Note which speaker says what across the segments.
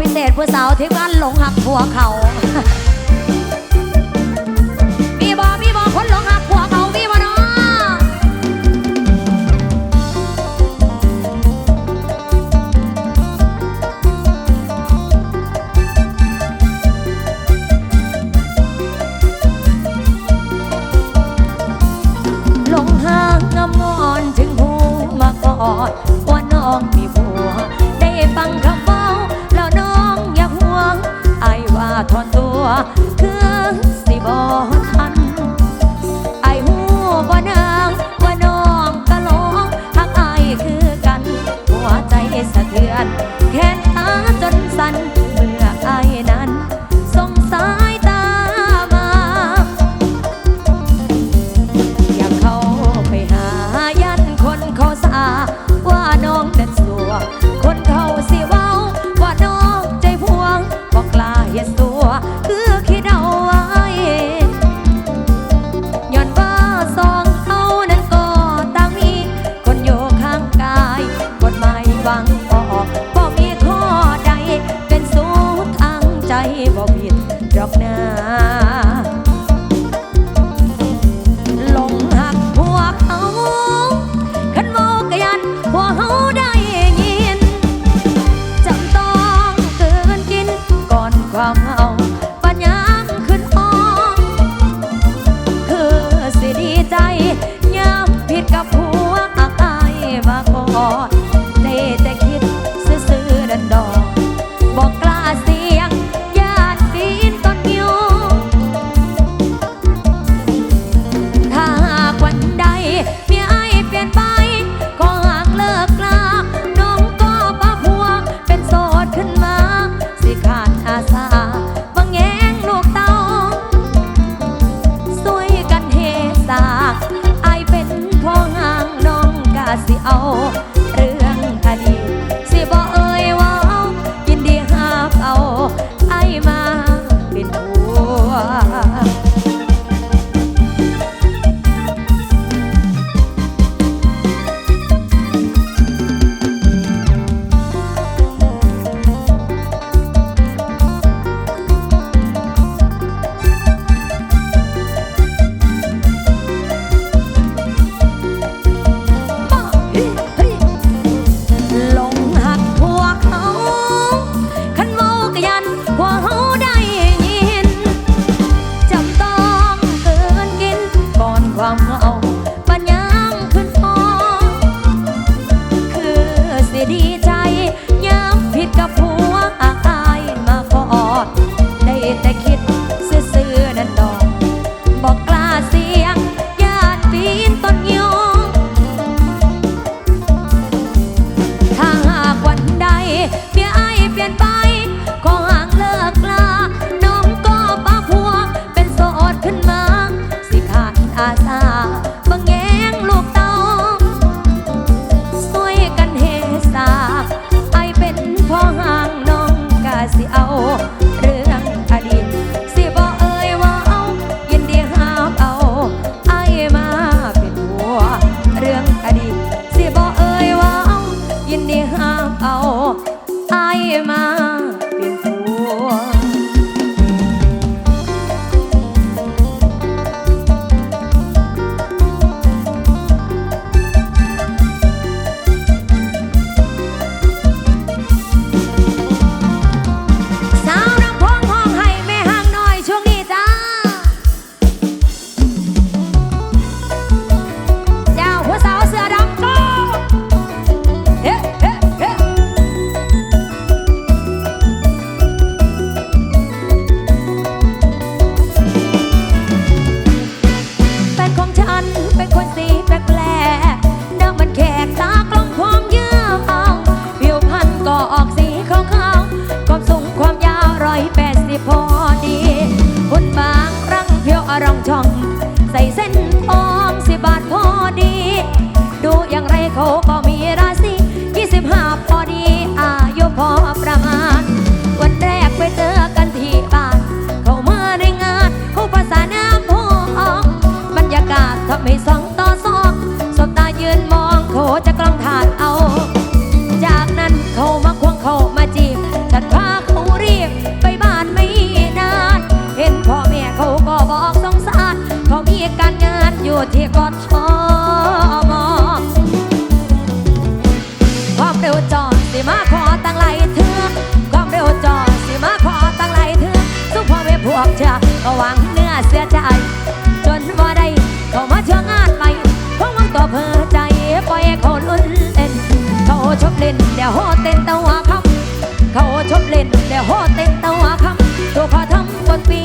Speaker 1: พิเศษผู้สาวที่บ้านหลงหักหัวเขา ความเร็วจอดสิมาขอตังไลเธอความเร็วจอดสิมาขอตังไลเธอสุขพอแม่พวกเธก็หวัเนื้อเสียใจ จนว่าได้เมาเชื่องานใหม่เพรวังตัวเพื่อใจปล่ลุ้นเล่นเขาชอบเล่นเดี๋ยวโหต้นตะวาคำเขาชอบเล่นเดี๋ยวโหเต้นตะวาคำตัวพอทำบดปี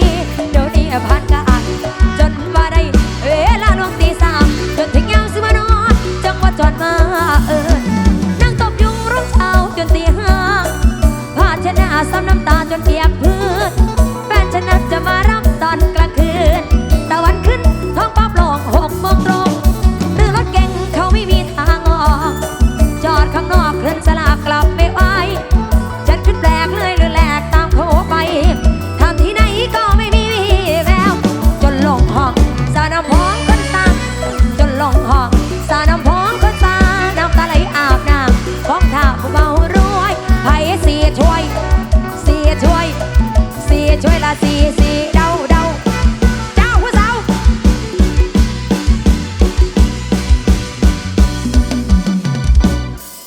Speaker 1: ซ้ำน้ำตาจนเปียกพื้น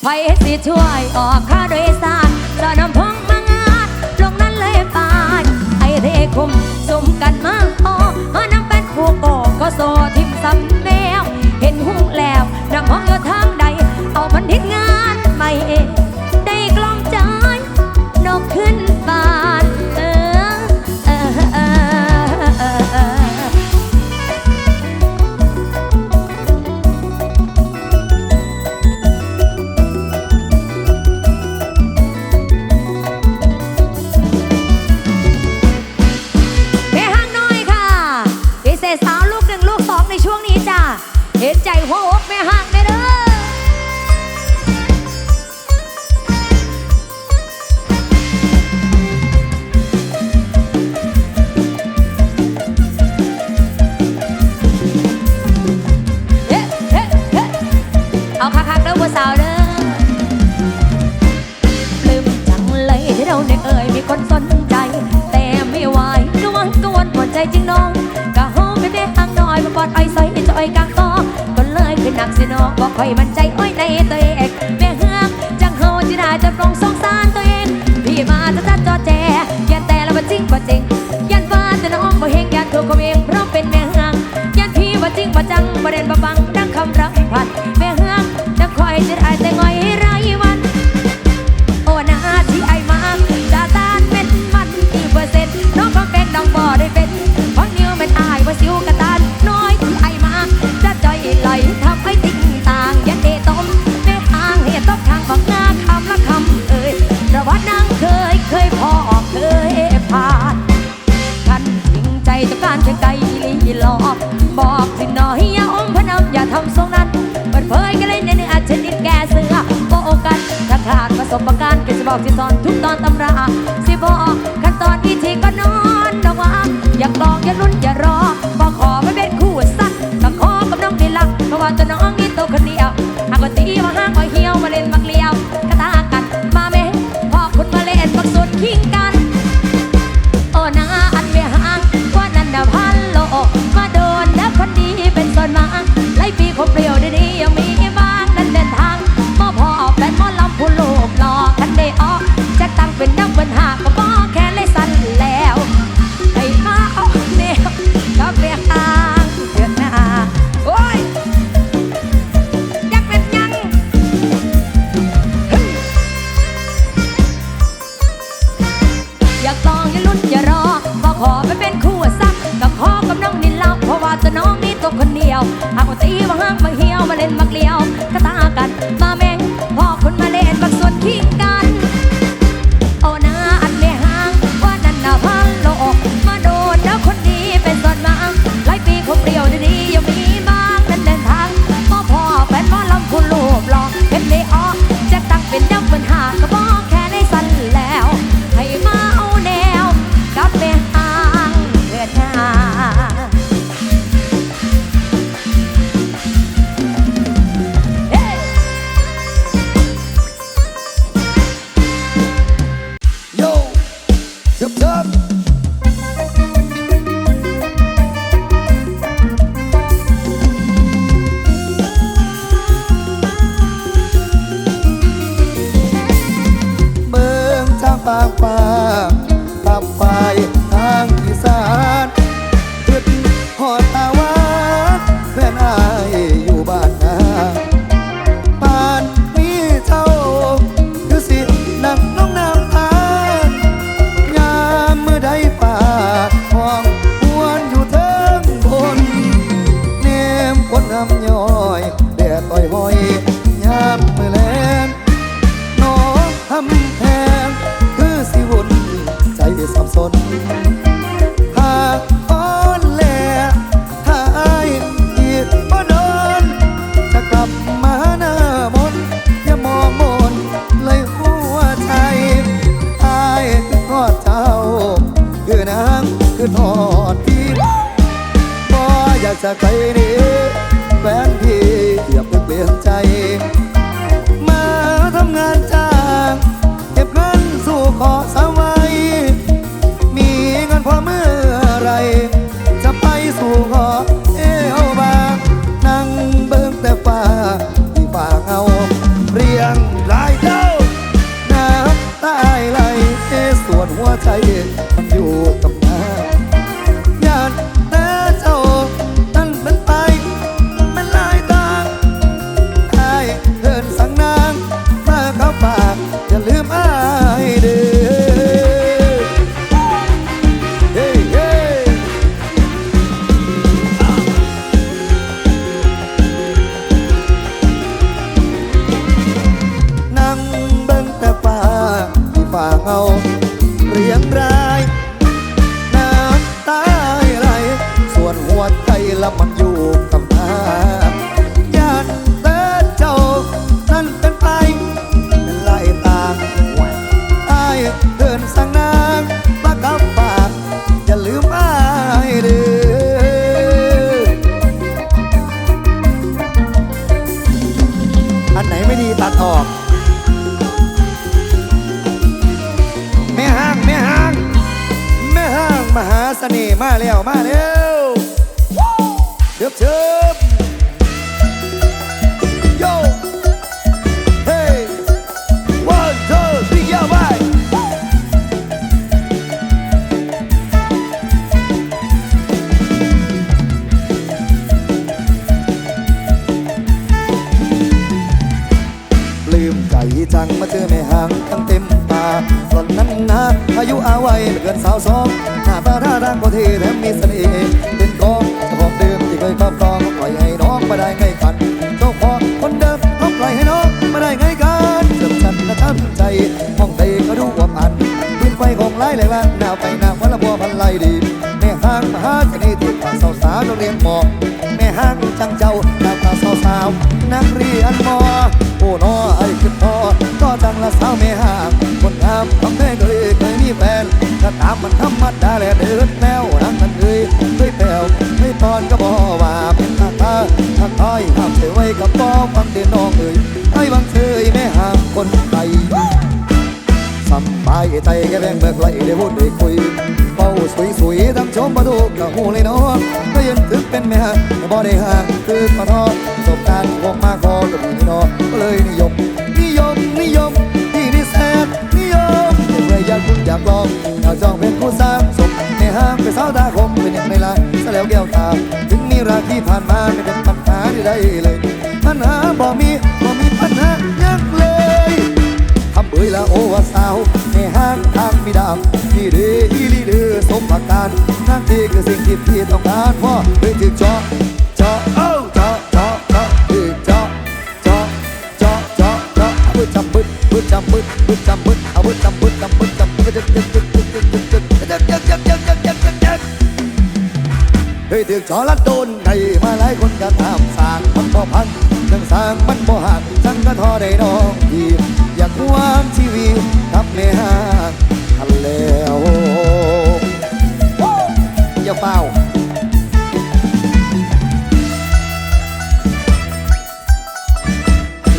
Speaker 1: ไฟสิช่วยออกค่าโดยสารจอน้ำพงมางานลงนั้นเลยปานไอเทคุมสมกันมาพอมาน้ำเป็นผู้โอก็โซทิมสำแมวเห็นหุ้งแล้วดังห้อง เห็นใจหัวอกแม่ฮะ ขทรงนั้นเปิดเผยกันเลยในเนื้อชนิดแก่เสือโกกันถ้าขาดประสบการณ์ก็จะบอกที่ตอนทุกตอนตำราสิบอกขั้นตอนวิธีก็นอนระวังอย่ากลองอย่าลุ้นอย่ารอ sa khairi ออก แม่ห้างแม่ห้าง แม่ห้าง
Speaker 2: มหาเสน่ห์มาแล้วมาแล้วเชิบเชิบ จจังมาเจอแม่หางทั้งเต็มตาตอนนั้นนะอายุอาวัยเกินสาวสองหน้าตาท่าทางก็เท่แถมมีเสน่ห์เป็นกองของเดิมที่เคยครอบครองปล่อยให้น้องมาได้ไงกันเจ้าของคนเดิมเขาปล่อยให้น้องมาได้ไงกันเจ็บฉันและทั้งใจมองใดก็ดูว่าพันพื้นไฟของไล่เลยว่าหนาวไปหนาววันละบัวพันไล่ดีแม่หางมหาเสน่ห์ที่ผ่านสาวสาวโรงเรียนหมอแม่หางจังเจ้าดาวตาสาวสาวนักเรียนมอ โอ้นอไอ้คือพ่อก็จังละสาวแม่ห้างคนงามทำแม่เคยเคยมีแฟนก็ตามมันธรรมดาแหละเดินแนวนั่งกันเคยเคยแผ่วเคยตอนก็บอกว่าเป็นทางตาทางต้อยห้ามเฉยไว้กับป้อฟังเด่นน้องเอ่ยไอ้บางเชยแม่ห้างคนไทยสำบายใจแกแบ่งเบิกไหลได้พูดได้คุยเป้าสวยสวยๆทั้งชมมาดูกะหูเลยเนาะก็ยังถึงเป็นแม่ห่างบ่ได้ห่างคือมาทอประสบการณ์คงมาคอกับนี่เนาะ ที่ผ่านมาไม่เป็นปัญหาใดเลย ปัญหาบ่มีบ่มีปัญหายังเลยทำเอ่ยละโอว่าสาวในห้างทางมีดามที่ดีอีลีเดอสมประการนั่นที่คือสิ่งที่พี่ต้องการพ่อเพื่อถึงจอ ถึกจอลัดโดนได้มาหลายคนก็ตามสร้างมันบ่พังจังสร้างมันบ่หักจังก็ทอได้น้องทีอยากความชีวิตกับแม่ห้างทันแล้วอย่าเฝ้า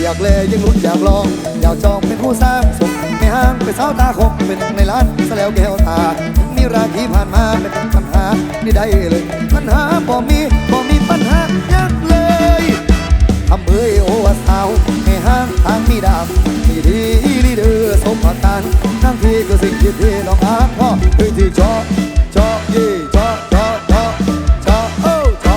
Speaker 2: อยากเลยยังลุ้นอยากลอง อยากจองเป็นผู้สร้างสุขไม่ห้างเป็นสาวตาคมเป็นในร้านซะแล้วแก้วตา มีราที่ผ่านมาเป็นปัญหานี่ได้เลยปัญหาบ่มีบ่มีปัญหายักเลยทำเอ้ยโอ้ว่าสาวให้ห้างทางมีดามมีดีอีลีเดอร์สมประการนั่งที่ก็สิ่งที่ที่น้องอาพ่อเฮ้ยที่จอจอเย่จอจอจอจอโอ้จอ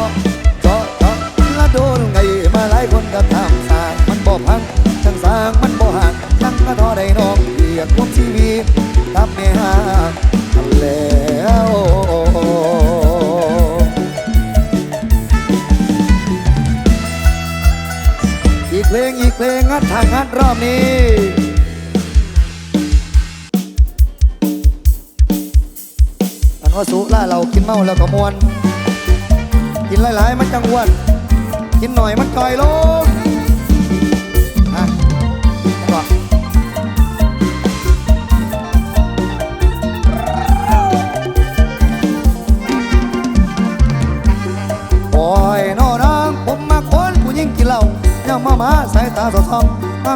Speaker 2: จอจอละโดนไงมาหลายคนก็ทำสางมันบ่พังช่างสางมันบ่ห่างช่งก็ทอได้น้องเรียกพวกชีวิ ดรอบนี้ อันว่าสุล่าเรากินเมาแล้วก็มวน กินหลาย ๆ มันจังวนกินหน่อยมันคอยลงฮะก่อนโอยน้องผมมาคนผู้หญิงกินเหล้ายังมามาสายตาสอดส่ ค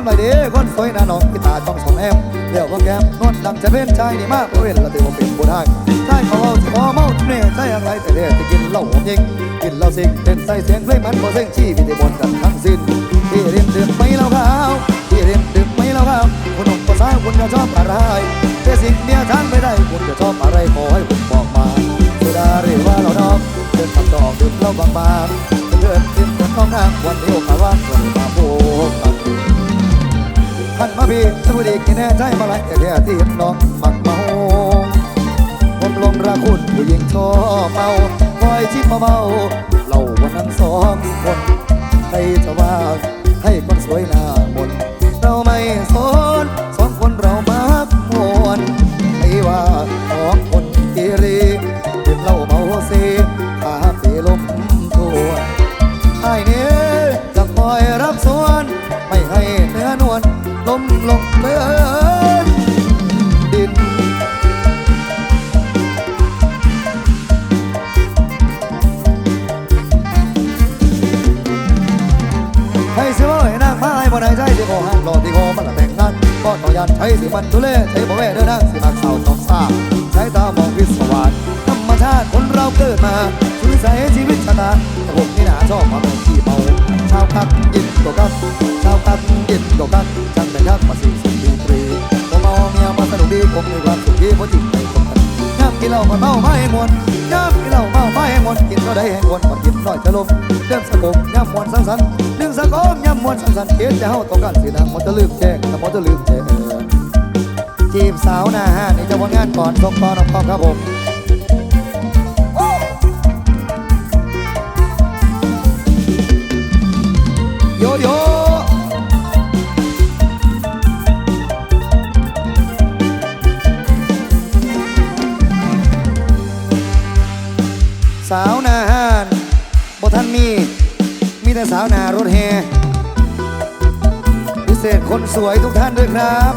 Speaker 2: นสวยหน้าน้องกีตาร์ต้องสองแอมเดี๋ยวว่าแก้มนวดดังจะเป็นชายดีมากเว้นละถือว่าเป็นผู้ได้ใช่เขาเอาสิพอเมาเน่ใช่อะไรแต่เด้จะกินเหล้าผมยิงกินเหล้าสิงเต้นใส่เสียงเพลงมันบ่เส้งชีวิตบนกันทั้งสิ้นที่เรียนดื่มไม่เหล้าขาวที่เรียนดื่มไม่เหล้าขาวคุณหนุ่มภาษาคุณจะชอบอะไรแต่สิ่งเดียวทางไม่ได้คุณจะชอบอะไรขอให้คุณบอกมาสุดาหรือว่าเราดอกเดินทำดอกดื่มเหล้าบางๆเดินกินกันต้องนั่งวันเดียวกันว่างวันมาพบกัน ท่านมาพี่สวัสดีกินแน่ใจมาหลยแต่แท้ที่น้องมักเมาผมลงรักคุณผู้หญิงชอบเมาคอยชิมเมาเราวันนั้นสองคนใครจะว่าให้คนสวยหน้า ต่อยันใช้สิมันทุเลใช้บ่แว่เด้อนางสิมักสาวสองสาใช้ตามองวิศวาสธรรมชาติคนเราเกิดมาสุวิสัยชีวิตชนะแต่ผมนี่นาชอบมาเป็นที่เมาชาวคักยินตกคักชาวคักยินตกคักจังแต่ยักมาสิสุดดีตรีผมเอาเมียมาสนุกดีผมมีความสุขดีเพราะจริงใจตรงกันย่ำกินเหล้ามาเมาไม่มวนย่ำกินเหล้าเมาไม่มวนกินก็ได้ให้มวนมันกินน้อยจะลมเดิมสะกมย่ำมวนสังสรรค์ดึงสะกมย่ำม วนสันสันเกณฑ์จะเฮาต้องการสินางมันจะลืมแจ้งแต่มันจะลืมแจ้งจีบสาวหน้าห้านี่จะวันงานก่อนส่งต่อน้องพ่อครับผม คนสวยทุกท่านด้วยครับ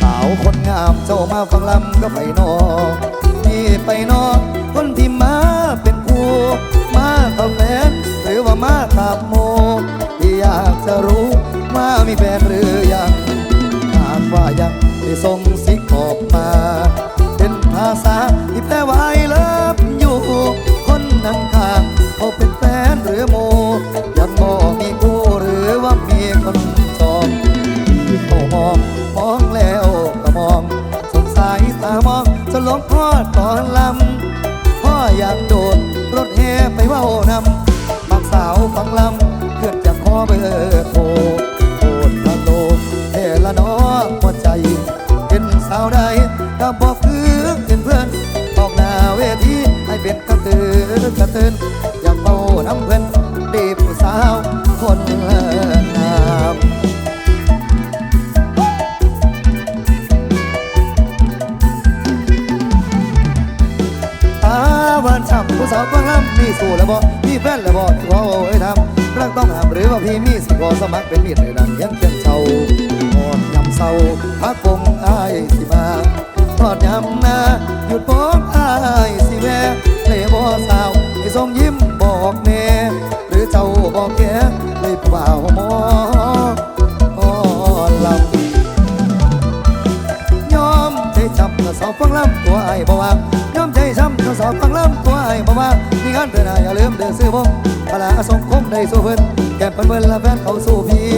Speaker 2: สาวคนงามเจ้ามาฟังลำก็ไปนอนี่ไปนอคนที่มาเป็นผู้มากับแฟนหรือว่ามากับโมที่อยากจะรู้ว่ามีแฟนหรือยังหากว่ายังได้ส่ง ก็บอกคือเป็นเพื่อนออกหน้าเวทีให้เป็นกระตือกระตือนอยากเป่าน้ำเพื่อนดีผู้สาวคนงามตาหวานฉ่ำผู้สาวก็งามมีสู่แล้วบ่มีแฟนแล้วบ่ที่เขาเอ้ยทำรักต้องห้ามหรือว่าพี่มีสิขอสมัครเป็นมีดในดังยังเคียงเศร้าทอดยำเศร้าพักคงอายสิมา ทอดยำนาหยุดบอกอายสิแวเลยบ่สาวให้ทรงยิ้มบอกแน่หรือเจ้าบอกแกเลยผู้บ่าวหมออ่อนลำยอมใจจำก็สอบฟังลำตัวไอ้บ่ว่างยอมใจช้ำก็สอบฟังลำตัวไอ้บ่ว่ามีงานเตือนอย่าลืมเดินซื้อผมพลาสงคมได้สู้เพิ่นแก้มเพิ่นเพิ่นและแฟนเขาสู้พี่